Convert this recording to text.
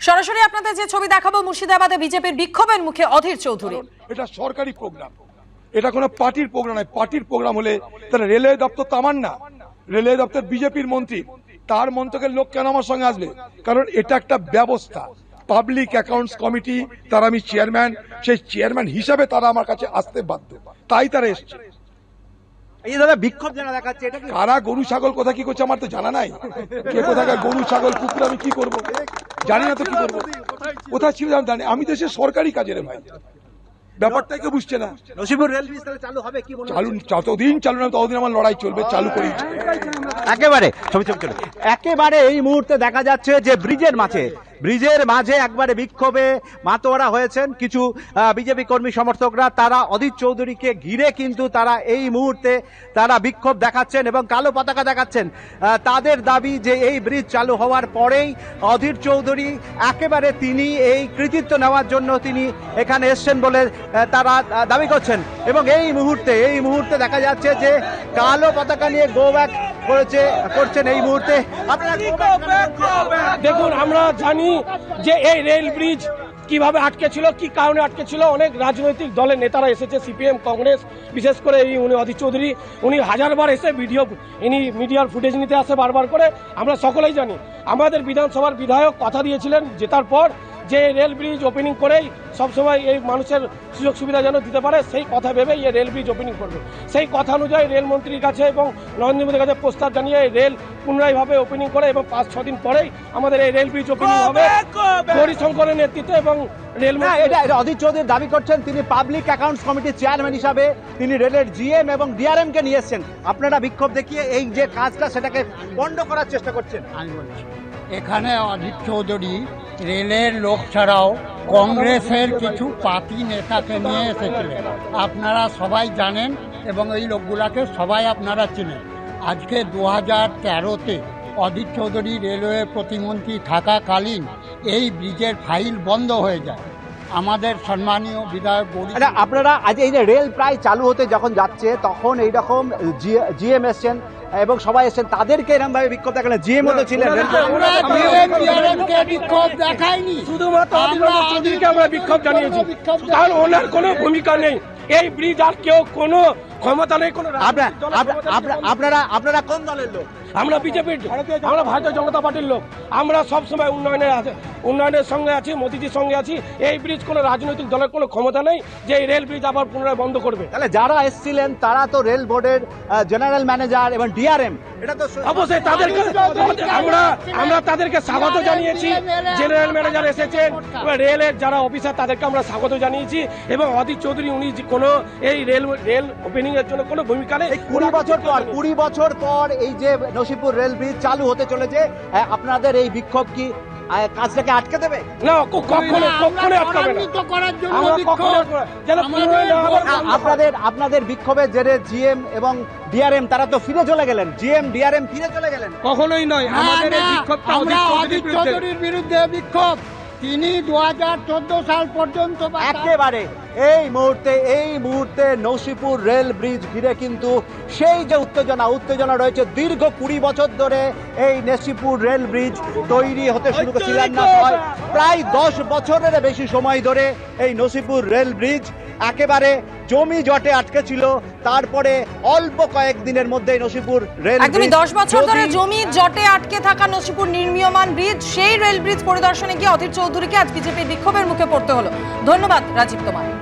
সরাসরি আপনাদের যে ছবি দেখাবো মুর্শিদাবাদে বিজেপির বিক্ষোভের মুখে অধীর চৌধুরী। এটা সরকারি প্রোগ্রাম। এটা কোনো পার্টির প্রোগ্রাম নয়। পার্টির প্রোগ্রাম হলে তাহলে রেলওয়ে দপ্তর তো আমার না। রেলওয়ে দপ্তর বিজেপির মন্ত্রী। তার মন্ত্রকের লোক কেন আমার সঙ্গে আসবে? কারণ এটা একটা ব্যবস্থা। পাবলিক অ্যাকাউন্টস কমিটি, তার আমি চেয়ারম্যান, সেই চেয়ারম্যান হিসাবে তারা আমার কাছে আসতে বাধ্য। তাই তারা এসছে। এই দাদা বিক্ষোভ যেন দেখাচ্ছে এটা কারা গরু ছাগল কোথা কি করছে আমার তো জানা নাই। কে কোথাকার গরু ছাগল কুকুর আমি কি করব? জানি না তো কি করব। কোথায় ছিল জানি আমি দেশের সরকারি কাজের ভাই। ব্যাপারটাই কেউ বুঝছে না। রেল চালু হবে কি চালু যতদিন চালু না ততদিন আমার লড়াই চলবে চালু করেই একেবারে ছবি ছবি চলে একেবারে এই মুহূর্তে দেখা যাচ্ছে যে ব্রিজের মাঝে ব্রিজের মাঝে একবারে বিক্ষোভে মাতোয়ারা হয়েছেন কিছু বিজেপি কর্মী সমর্থকরা। তারা অধীর চৌধুরীকে ঘিরে কিন্তু তারা এই মুহূর্তে তারা বিক্ষোভ দেখাচ্ছেন এবং কালো পতাকা দেখাচ্ছেন। তাদের দাবি যে এই ব্রিজ চালু হওয়ার পরেই অধীর চৌধুরী, একেবারে তিনি এই কৃতিত্ব নেওয়ার জন্য তিনি এখানে এসছেন বলে তারা দাবি করছেন। এবং এই মুহূর্তে এই মুহূর্তে দেখা যাচ্ছে যে কালো পতাকা নিয়ে গো ব্যাক করেছে, করছেন এই মুহূর্তে। দেখুন, আমরা জানি যে এই রেল ব্রিজ কীভাবে আটকে ছিল কি কারণে আটকে ছিল অনেক রাজনৈতিক দলের নেতারা এসেছে, সিপিএম, কংগ্রেস, বিশেষ করে এই উনি অধীর চৌধুরী। উনি হাজারবার এসে ভিডিও, ইনি মিডিয়ার ফুটেজ নিতে আসে বারবার করে। আমরা সকলেই জানি, আমাদের বিধানসভার বিধায়ক কথা দিয়েছিলেন জেতার পর। যে রেল ব্রিজ ওপেনিং করেই সবসময় এই মানুষের সুযোগ সুবিধা যেন দিতে পারে সেই কথা ভেবে এই রেল ব্রিজ ওপেনিং করবে। সেই কথা অনুযায়ী রেলমন্ত্রীর কাছে এবং নরেন্দ্র মোদীর কাছে প্রস্তাব জানিয়ে এই রেল পুনরায়ভাবে ওপেনিং করে এবং পাঁচ ছ দিন পরেই আমাদের এই রেল ব্রিজ ওপেনিং হবে হরিশঙ্করের নেতৃত্বে এবং রেল না এটা এটা অধীর চৌধুরী দাবি করছেন তিনি পাবলিক অ্যাকাউন্টস কমিটির চেয়ারম্যান হিসাবে তিনি রেলের জিএম এবং ডিআরএম কে নিয়ে এসছেন। আপনারা বিক্ষোভ দেখিয়ে এই যে কাজটা সেটাকে বন্ধ করার চেষ্টা করছেন। আমি বলছি। এখানে অজিত চৌধুরী, রেলের লোক ছাড়াও কংগ্রেসের কিছু পার্টি নেতাকে নিয়ে এসেছিলেন। আপনারা সবাই জানেন এবং এই লোকগুলাকে সবাই আপনারা চেনেন। আজকে দু হাজার তেরোতে অজিত চৌধুরী রেলওয়ে প্রতিমন্ত্রী থাকাকালীন এই ব্রিজের ফাইল বন্ধ হয়ে যায়। আমাদের সম্মানীয় বিধায়ক গৌরী আচ্ছা আপনারা আজ এই রেল প্রায় চালু হতে যখন যাচ্ছে, তখন এইরকম জিএম এসছেন এবং সবাই এসেছেন। তাদেরকে এরকম ভাবে বিক্ষোভ দেখালে যে মতো ছিলেন। বিক্ষোভ দেখাইনি। শুধুমাত্র আমরা বিক্ষোভ জানিয়েছি। কারণ ওনার কোনো ভূমিকা নেই। এই ব্রিজ আর কেউ কোনো ক্ষমতা নেই কোনো আপনারা আপনারা- আপনারা- আপনারা আপনারা কোন দলের লোক? আমরা বিজেপির আমরা ভারতীয় জনতা পার্টির লোক আমরা সবসময় উন্নয়নের আছে উন্নয়নের সঙ্গে আছি মোদিজির সঙ্গে আছি। এই ব্রিজ কোনো রাজনৈতিক দলের কোনো ক্ষমতা নেই যে এই রেল ব্রিজ আবার পুনরায় বন্ধ করবে। তাহলে যারা এসেছিলেন তারা তো রেল বোর্ডের জেনারেল ম্যানেজার এবং ডিআরএম। এটা তো অবশ্যই তাদেরকে আমরা আমরা তাদেরকে স্বাগত জানিয়েছি। জেনারেল ম্যানেজার এসেছেন। রেলের যারা অফিসার তাদেরকে আমরা স্বাগত জানিয়েছি এবং অধীর চৌধুরী উনি কোনো এই রেল রেল ওপেনিং এর জন্য কোনো ভূমিকা নেই। কুড়ি বছর পর কুড়ি বছর পর এই যে নসিপুর রেল ব্রিজ চালু হতে চলেছে। আহ, আপনাদের এই বিক্ষোভ কি কাজটাকে আটকে দেবে? না কখনো কখনো আটকাবে না। ত্বরান্বিত করার জন্য আমরা কখনো যেন আমাদের পুনরায় না আবার আ- আপনাদের আপনাদের বিক্ষোভের জেরে জিএম এবং ডিআরএম তারা তো ফিরে চলে গেলেন। জিএম ডিআরএম ফিরে চলে গেলেন। কখনোই নয়। অজিত চৌধুরীর বিরুদ্ধে। বিক্ষোভ। তিনি দু চোদ্দ সাল পর্যন্ত একেবারে। এই মুহূর্তে এই মুহূর্তে নৌশিপুর রেল ব্রিজ ঘিরে কিন্তু সেই যে উত্তেজনা উত্তেজনা রয়েছে দীর্ঘ কুড়ি বছর ধরে এই নেশিপুর রেল ব্রিজ তৈরি হতে শুরু করে শিলান্যাস হয় প্রায় দশ বছরের বেশি সময় ধরে এই নসিপুর রেল ব্রিজ একেবারে জমি জটে আটকে ছিল। তারপরে অল্প কয়েকদিনের মধ্যে নসিপুর রেল একদমই ব্রিজ দশ বছর ধরে জমি জটে আটকে থাকা নসিপুর নির্মীয়মান ব্রিজ সেই রেল ব্রিজ পরিদর্শনে গিয়ে অধীর চৌধুরীকে আজ বিজেপির বিক্ষোভের মুখে পড়তে হলো। ধন্যবাদ রাজীব তোমার।